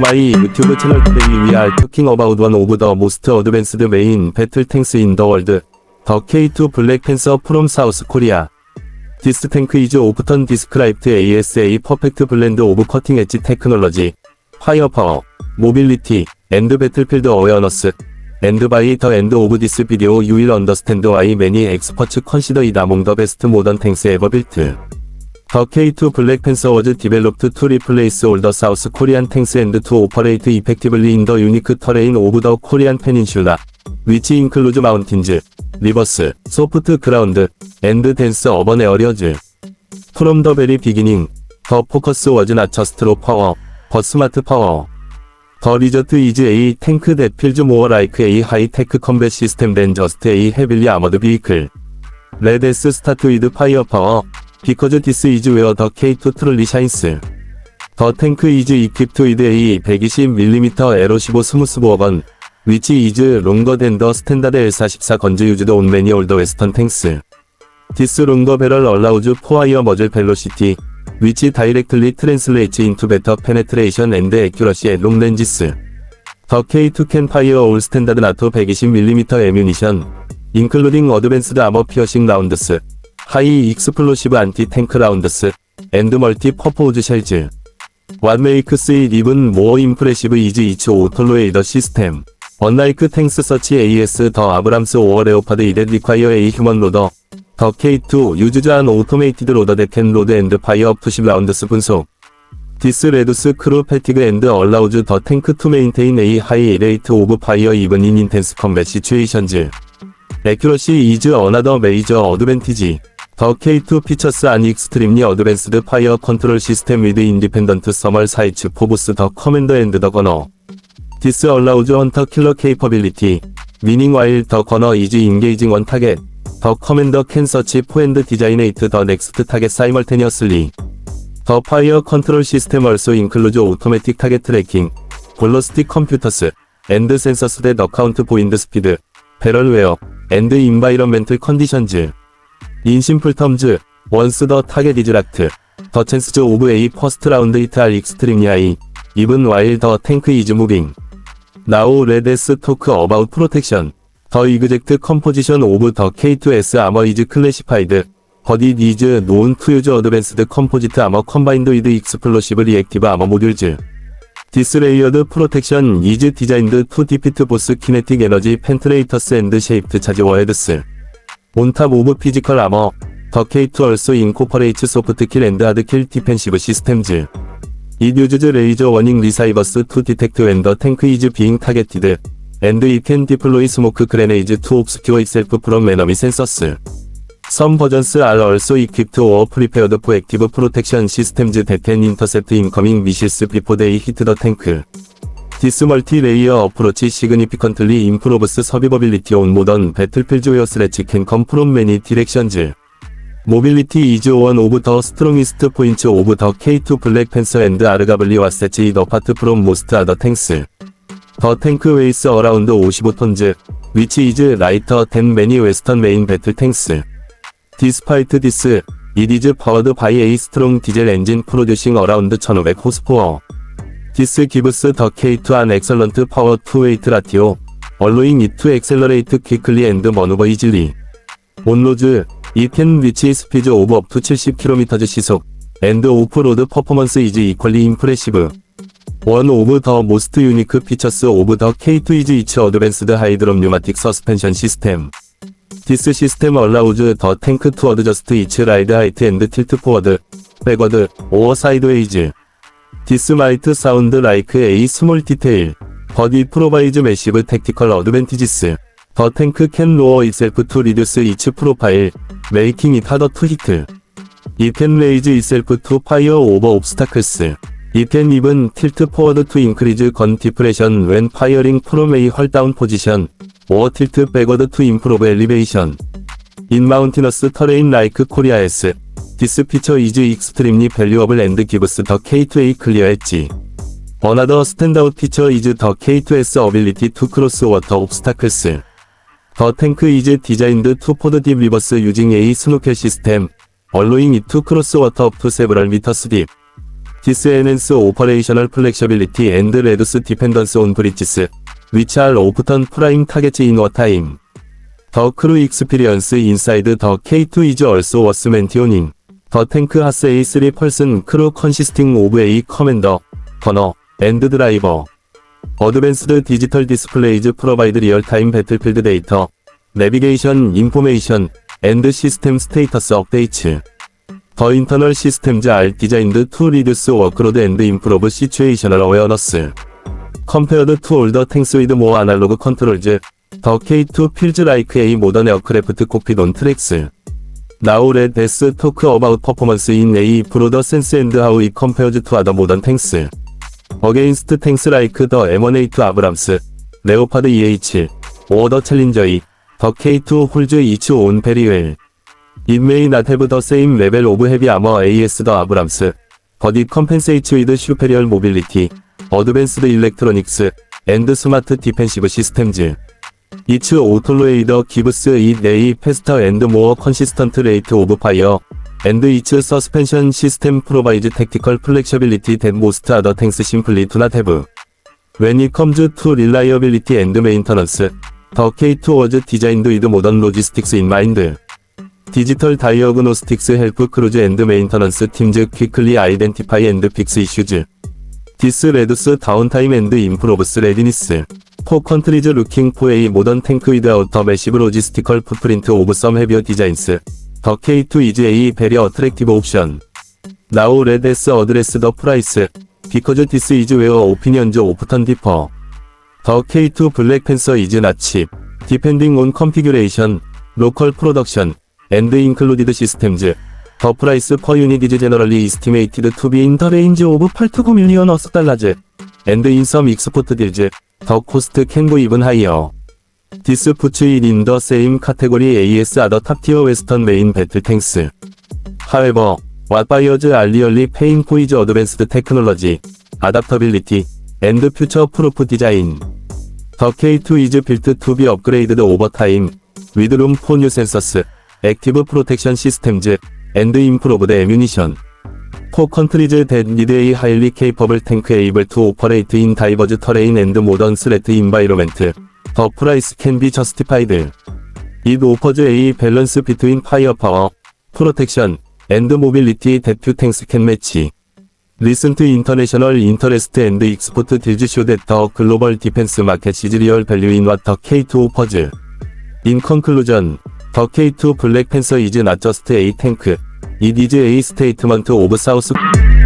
마이 유튜브 채널 today we are talking about one of the most advanced main battle tanks in the world. The K2 Black Panther from South Korea. 디스탱크 이즈 오프턴 디스크라이프트 ASA 퍼펙트 블렌드 오브 커팅 엣지 테크놀로지 파이어 파워 모빌리티 앤드 배틀필드 어웨어너스 앤드 바이 더 앤드 오브 디스 비디오 유일 언더스탠드 와이 매니 엑스퍼츠 컨시더 이다 몽더 베스트 모던 탱스 에버 빌트 더 K2 블랙팬서 워즈 디벨롭트 투 리플레이스 올더 사우스 코리안 탱스 앤드 투 오퍼레이트 이펙티블리 인더 유니크 터레인 오브 더 코리안 페닌슐라 위치 인클루즈 마운틴즈 리버스, 소프트 그라운드, 앤드 댄스 어번 에어리어즈. 프롬 더 베리 비기닝, 더 포커스 워즈 나처스트로 파워, 더 스마트 파워. 더 리저트 이즈 에이 탱크 데필즈 모어 라이크 에이 하이테크 컴뱃 시스템 댄 저스트 에이 헤빌리 아머드 비이클. 레데스 스타트 위드 파이어 파워, 비커즈 디스 이즈 웨어 더 케이투 트롤리 샤인스. 더 탱크 이즈 이킵트 위드 에이 120mm 에로 15 스무스 보어건, 위치 이즈 롱거 댄더 스탠다드 L44 건즈 유즈드 온 매니 올더 웨스턴 탱스 디스 롱거 베럴 얼라우즈 포하이어 머즐 벨로시티 위치 다이렉트리 트랜슬레이츠 인투 베터 페네트레이션 앤드 에큐러시 앤롱 렌지스 더 K2 캔 파이어 올 스탠다드 나토 120mm 에뮤니션 인클루딩 어드밴스드 아머 피어싱 라운드스 하이 익스플로시브 안티 탱크 라운드스 앤드 멀티 퍼포즈 샬즈 완메이크스의 립은 모어 임프레시브 이즈 이츠 오톨로에이더 시스템 언라이크 탱스 서치 AS 더 아브람스 오어 레오파드 이덴 리콰이어 A 휴먼 로더 더 K2 유즈자 한 오토메이티드 로더 데켄 로드 앤드 파이어 푸십 라운드스 분석 디스 레드스 크루 패티그 앤드 얼라우즈 더 탱크 투 메인테인 A 하이 레이트 오브 파이어 이븐 인 인텐스 컴뱃 시츄에이션즈 레큐러시 이즈 어나더 메이저 어드밴티지 더 K2 피처스 안익스트림니 어드밴스드 파이어 컨트롤 시스템 위드 인디펜던트 서멀 사이츠 포브스더 커맨더 앤드 더 건어 This allows hunter killer capability, meaning while the gunner is engaging one target, the commander can search for and designate the next target simultaneously. The fire control system also includes automatic target tracking, ballistic computers, and sensors that account for wind speed, barrel wear, and environmental conditions. In simple terms, once the target is locked, the chances of a first round hit are extremely high, even while the tank is moving. Now let's talk about protection. The exact composition of the K2S armor is classified. But it is known to use advanced composite armor combined with explosive reactive armor modules. This layered protection is designed to defeat both kinetic energy penetrators and shaped charge warheads. On top of physical armor, the K2 also incorporates soft kill and hard kill defensive systems. It uses laser warning receivers to detect when the tank is being targeted, and it can deploy smoke grenades to obscure itself from enemy sensors. Some versions are also equipped or prepared for active protection systems that can intercept incoming missiles before they hit the tank. This multi-layer approach significantly improves survivability on modern battlefields where threats can come from many directions. 모빌리티 이즈 원 오브 더 스트롱이스트 포인츠 오브 더 K2 블랙팬서 앤드 아르가블리 와세지 더 파트 프롬 모스트 아더 탱스 더 탱크 웨이스 어라운드 55톤즈 위치 이즈 라이터 댄 매니 웨스턴 메인 배틀 탱스 디스파이트 디스 이디즈 파워드 바이 에이 스트롱 디젤 엔진 프로듀싱 어라운드 1500 호스포어 디스 기브스 더 K2 안엑셀런트 파워 투 웨이트 라티오 얼로잉 이투 엑셀러레이트 퀵클리 앤드 머누버 이즐리 온로즈 이 can reach speeds of up to 70km 시속 and off-road performance is equally impressive. One of the most unique features of the K2 is its advanced hydropneumatic suspension system. This system allows the tank to adjust its ride height and tilt forward, backward, or sideways. This might sound like a small detail, but it provides massive tactical advantages. The tank can lower itself to reduce its profile, making it harder to hit. It can raise itself to fire over obstacles. It can even tilt forward to increase gun depression when firing from a hold down position, or tilt backward to improve elevation. In mountainous terrain like Korea's, this feature is extremely valuable and gives the K2 a clear edge. Another standout feature is the K2's ability to cross water obstacles. 더 탱크 이즈 디자인드 투 포드 딥 리버스 유징 A 스노켈 시스템 얼로잉 이투 크로스 워터 업투 세브럴 미터스 딥 디스 에넨스 오퍼레이셔널 플렉셔빌리티 앤드 레드스 디펜던스 온 브릿지스 위치알 오프턴 프라잉 타겟지 인 워타임 더 크루 익스피리언스 인사이드 더 K2 이즈 얼소 워스 멘티오닝 더 탱크 하스 A3 펄슨 크루 컨시스팅 오브 A 커맨더 커너 앤드 드라이버 어드밴스드 디지털 디스플레이즈 프로바이드 리얼타임 배틀필드 데이터 내비게이션 인포메이션 앤드 시스템 스테이터스 업데이트더 인터널 시스템즈 알 디자인드 투 리듀스 워크로드 앤드 인프로브 시츄에이셔널 어웨어너스 컴페어드 투 올더 탱스 위드 모어 아날로그 컨트롤즈 더 K2 필즈 라이크 A 모던 에어크래프트 코피 돈 트랙스 Now let us talk about performance in a broader sense and how it compares to other modern tanks. 어게인스트 탱스 라이크 더 에머네이트 아브람스 레오파드 e, e, e a 7 오더 챌린저 E 더 K2 홀즈 이츠 온 페리웰 인메이 나테브 더 세임 레벨 오브 헤비 아머 AS 더 아브람스 버디 컴펜세이츠 위드 슈페리얼 모빌리티 어드밴스드 일렉트로닉스 앤드 스마트 디펜시브 시스템즈 이츠 오톨로에이더 기브스 이 네이 페스터 앤드 모어 컨시스턴트 레이트 오브 파이어 and each suspension system provides tactical flexibility that most other tanks simply do not have. When it comes to reliability and maintenance, the K2 was designed with modern logistics in mind. Digital diagnostics help crews and maintenance teams quickly identify and fix issues. This reduces downtime and improves readiness. For countries looking for a modern tank without a massive logistical footprint of some heavier designs. 더 K2 is a very attractive option. Now let us address the price. Because this is where opinions often differ. 더 K2 블랙 팬서 is not cheap. Depending on configuration, local production, and included systems. The price per unit is generally estimated to be in the range of 8 to 9 million US dollars. And in some export deals, the cost can be even higher. This puts it in the same category as other top-tier Western main battle tanks. However, what buyers are really paying for is advanced technology, adaptability, and future-proof design. The K2 is built to be upgraded over time, with room for new sensors, active protection systems, and improved ammunition. For countries that need a highly capable tank able to operate in diverse terrain and modern threat environment. The price can be justified. It offers a balance between firepower, protection, and mobility that few tanks can match. Recent international interest and export deals show that the global defense market is real value in what the K2 offers. In conclusion, the K2 Black Panther is not just a tank. It is a statement of South.